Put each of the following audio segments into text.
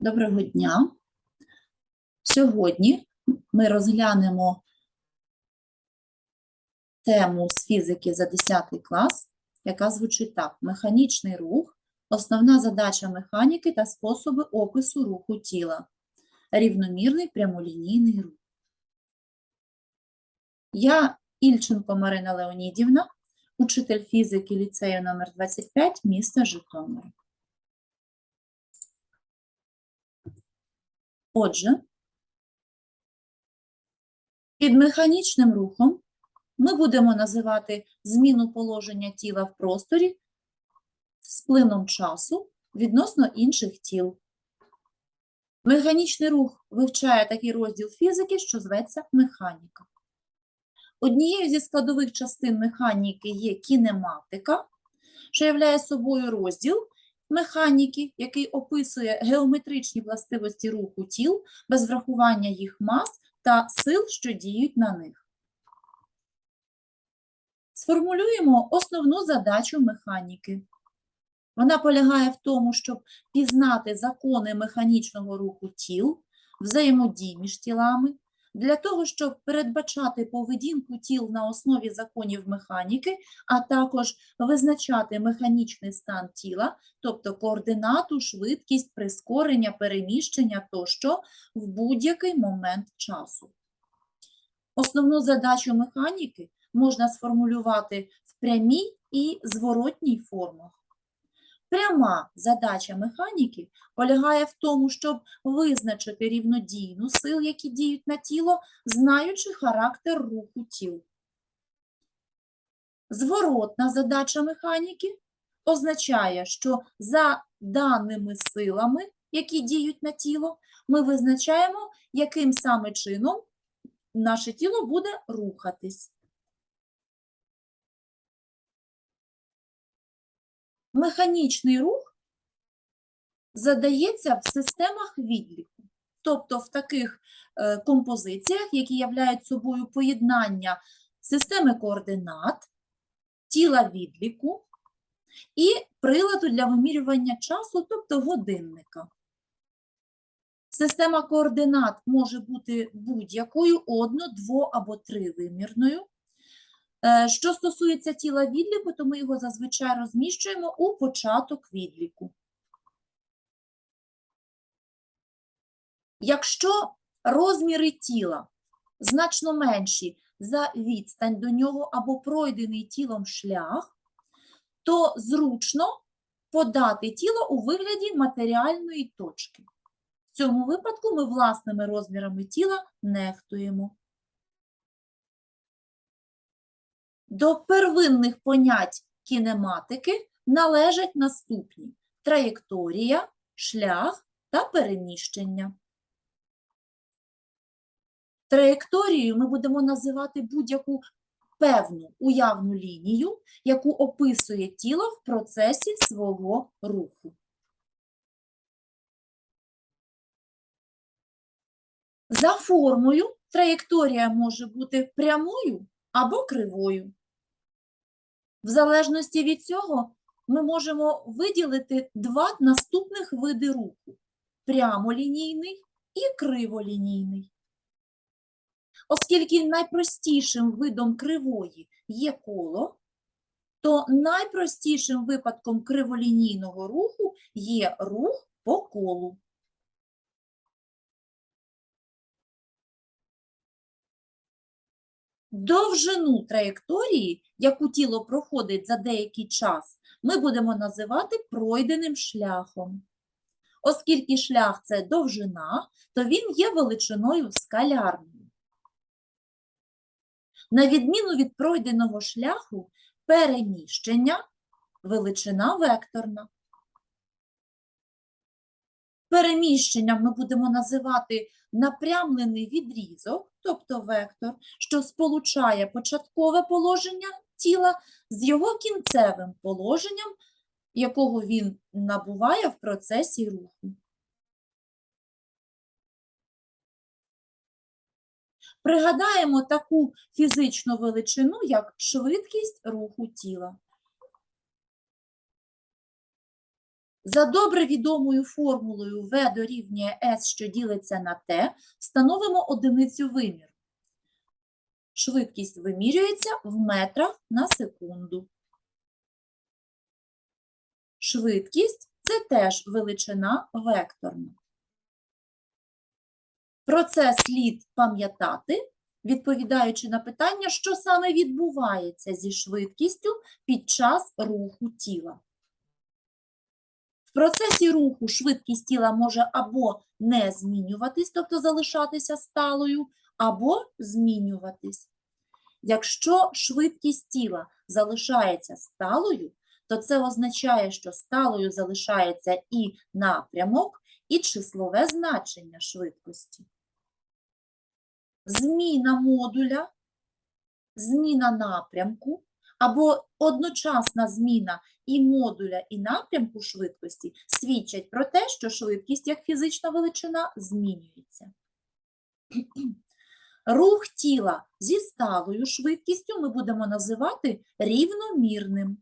Доброго дня. Сьогодні ми розглянемо тему з фізики за 10 клас, яка звучить так: механічний рух, основна задача механіки та способи опису руху тіла. Рівномірний прямолінійний рух. Я Ільченко Марина Леонідівна, учитель фізики ліцею номер 25 міста Житомир. Отже, під механічним рухом ми будемо називати зміну положення тіла в просторі з плином часу відносно інших тіл. Механічний рух вивчає такий розділ фізики, що зветься механіка. Однією зі складових частин механіки є кінематика, що являє собою розділ механіки, який описує геометричні властивості руху тіл без врахування їх мас та сил, що діють на них. Сформулюємо основну задачу механіки. Вона полягає в тому, щоб пізнати закони механічного руху тіл, взаємодій між тілами, для того, щоб передбачати поведінку тіл на основі законів механіки, а також визначати механічний стан тіла, тобто координату, швидкість, прискорення, переміщення тощо в будь-який момент часу. Основну задачу механіки можна сформулювати в прямій і зворотній формах. Пряма задача механіки полягає в тому, щоб визначити рівнодійну сил, які діють на тіло, знаючи характер руху тіл. Зворотна задача механіки означає, що за даними силами, які діють на тіло, ми визначаємо, яким саме чином наше тіло буде рухатись. Механічний рух задається в системах відліку, тобто в таких е, композиціях, які являють собою поєднання системи координат, тіла відліку і приладу для вимірювання часу, тобто годинника. Система координат може бути будь-якою одно-, дво- або тривимірною. Е, Що стосується тіла відліку, то ми його зазвичай розміщуємо у початок відліку. Якщо розміри тіла значно менші за відстань до нього або пройдений тілом шлях, то зручно подати тіло у вигляді матеріальної точки. В цьому випадку ми власними розмірами тіла нехтуємо. До первинних понять кінематики належать наступні траєкторія, шлях та переміщення. Траєкторією ми будемо називати будь-яку певну уявну лінію, яку описує тіло в процесі свого руху. За формою траєкторія може бути прямою або кривою. В залежності від цього ми можемо виділити два наступних види руху – прямолінійний і криволінійний. Оскільки найпростішим видом кривої є коло, то найпростішим випадком криволінійного руху є рух по колу. Довжину траєкторії, яку тіло проходить за деякий час, ми будемо називати пройденим шляхом. Оскільки шлях – це довжина, то він є величиною скалярною. На відміну від пройденого шляху, переміщення – величина векторна. Переміщенням ми будемо називати напрямлений відрізок, тобто вектор, що сполучає початкове положення тіла з його кінцевим положенням, якого він набуває в процесі руху. Пригадаємо таку фізичну величину, як швидкість руху тіла. За добре відомою формулою V дорівнює S, що ділиться на T, встановимо одиницю виміру. Швидкість вимірюється в метрах на секунду. Швидкість – це теж величина векторна. Про це слід пам'ятати, відповідаючи на питання, що саме відбувається зі швидкістю під час руху тіла. Процесі руху швидкість тіла може або не змінюватись, тобто залишатися сталою, або змінюватись. Якщо швидкість тіла залишається сталою, то це означає, що сталою залишається і напрямок, і числове значення швидкості. Зміна модуля, зміна напрямку або одночасна зміна і модуля, і напрямку швидкості свідчать про те, що швидкість як фізична величина змінюється. Рух тіла зі сталою швидкістю ми будемо називати рівномірним.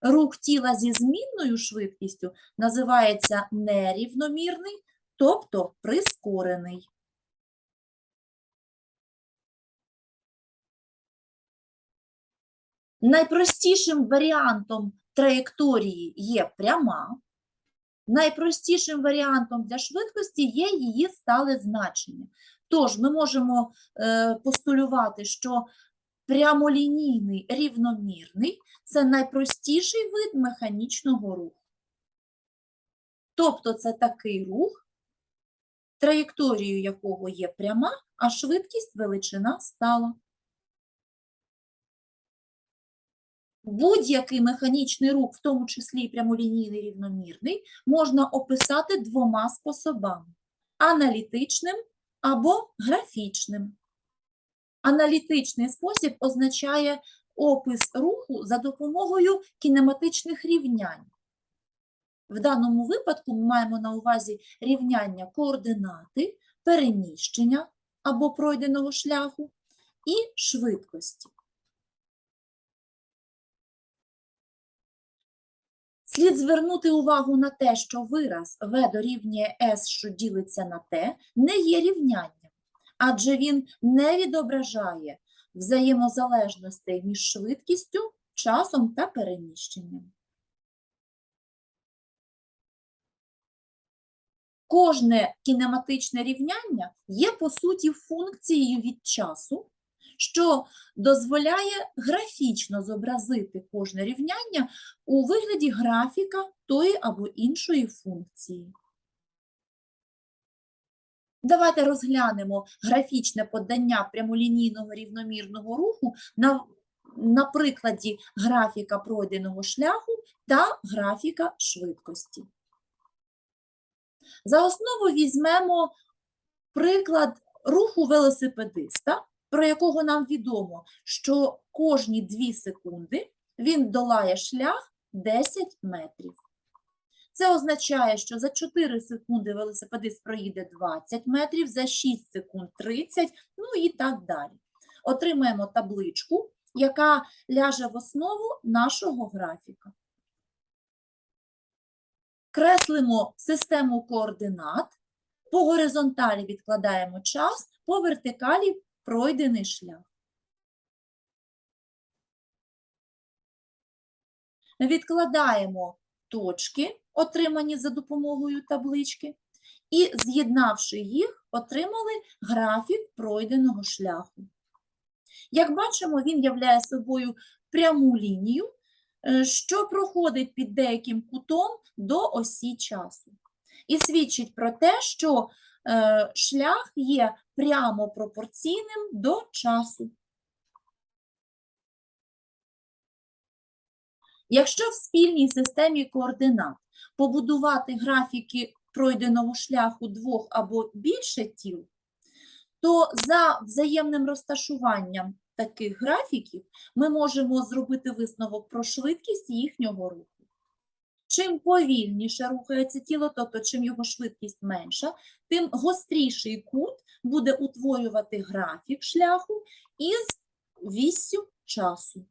Рух тіла зі змінною швидкістю називається нерівномірний, тобто прискорений. Найпростішим варіантом траєкторії є пряма. Найпростішим варіантом для швидкості є її стале значення. Тож ми можемо е, постулювати, що прямолінійний рівномірний це найпростіший вид механічного руху. Тобто це такий рух, траєкторією якого є пряма, а швидкість величина стала. Будь-який механічний рух, в тому числі і прямолінійний рівномірний, можна описати двома способами аналітичним або графічним. Аналітичний спосіб означає опис руху за допомогою кінематичних рівнянь. В даному випадку ми маємо на увазі рівняння координати, переміщення або пройденого шляху і швидкості. Слід звернути увагу на те, що вираз v дорівнює s, що ділиться на t, не є рівнянням, адже він не відображає взаємозалежностей між швидкістю, часом та переміщенням. Кожне кінематичне рівняння є, по суті, функцією від часу, що дозволяє графічно зобразити кожне рівняння у вигляді графіка тої або іншої функції. Давайте розглянемо графічне подання прямолінійного рівномірного руху на, на прикладі графіка пройденого шляху та графіка швидкості. За основу візьмемо приклад руху велосипедиста, про якого нам відомо, що кожні 2 секунди він долає шлях 10 метрів. Це означає, що за 4 секунди велосипедист проїде 20 метрів, за 6 секунд 30, ну і так далі. Отримаємо табличку, яка ляже в основу нашого графіка. Креслимо систему координат, по горизонталі відкладаємо час, по вертикалі пройдений шлях. Відкладаємо точки, отримані за допомогою таблички, і, з'єднавши їх, отримали графік пройденого шляху. Як бачимо, він являє собою пряму лінію, е, що проходить під деяким кутом до осі часу. І свідчить про те, що шлях є прямо пропорційним до часу. Якщо в спільній системі координат побудувати графіки пройденого шляху двох або більше тіл, то за взаємним розташуванням таких графіків ми можемо зробити висновок про швидкість їхнього руху. Чим повільніше рухається тіло, тобто чим його швидкість менша, тим гостріший кут буде утворювати графік шляху із віссю часу.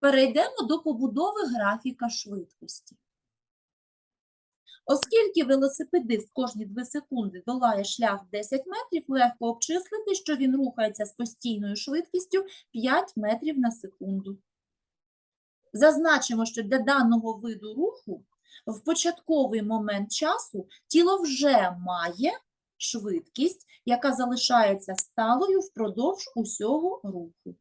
Перейдемо до побудови графіка швидкості. Оскільки велосипедист кожні 2 секунди долає шлях 10 метрів, легко обчислити, що він рухається з постійною швидкістю 5 метрів на секунду. Зазначимо, що для даного виду руху в початковий момент часу тіло вже має швидкість, яка залишається сталою впродовж усього руху.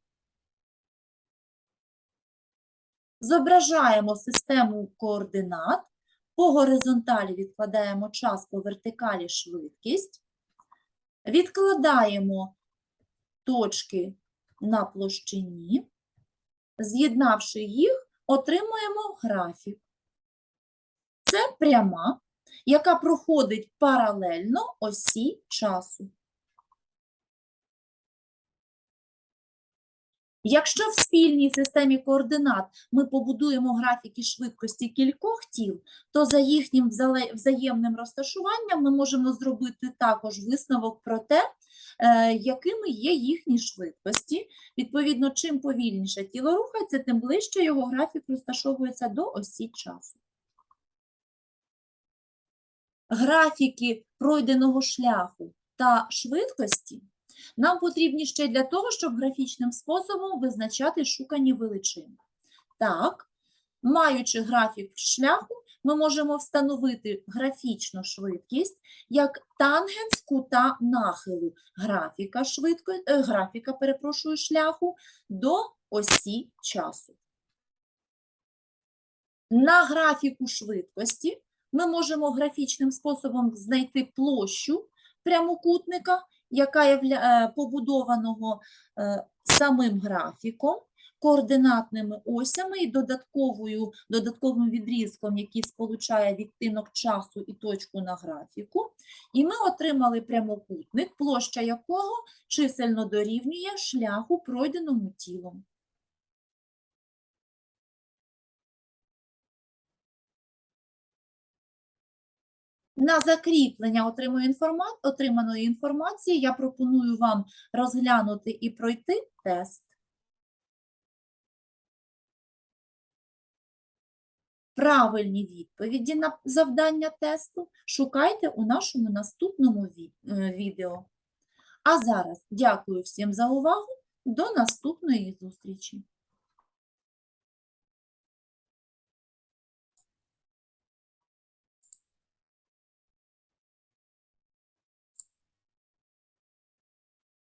Зображаємо систему координат. По горизонталі відкладаємо час, по вертикалі швидкість. Відкладаємо точки на площині. З'єднавши їх, отримуємо графік. Це пряма, яка проходить паралельно осі часу. Якщо в спільній системі координат ми побудуємо графіки швидкості кількох тіл, то за їхнім взаємним розташуванням ми можемо зробити також висновок про те, якими є їхні швидкості. Відповідно, чим повільніше тіло рухається, тим ближче його графік розташовується до осі часу. Графіки пройденого шляху та швидкості нам потрібні ще для того, щоб графічним способом визначати шукані величини. Так, маючи графік шляху, ми можемо встановити графічну швидкість як тангенс кута нахилу графіка, швидко, е, графіка перепрошую, шляху до осі часу. На графіку швидкості ми можемо графічним способом знайти площу прямокутника, яка є побудованого е, самим графіком, координатними осями і додатковою, додатковим відрізком, який сполучає відтинок часу і точку на графіку. І ми отримали прямокутник, площа якого чисельно дорівнює шляху, пройденому тілом. На закріплення отриманої інформації я пропоную вам розглянути і пройти тест. Правильні відповіді на завдання тесту шукайте у нашому наступному е, відео. А зараз дякую всім за увагу. До наступної зустрічі!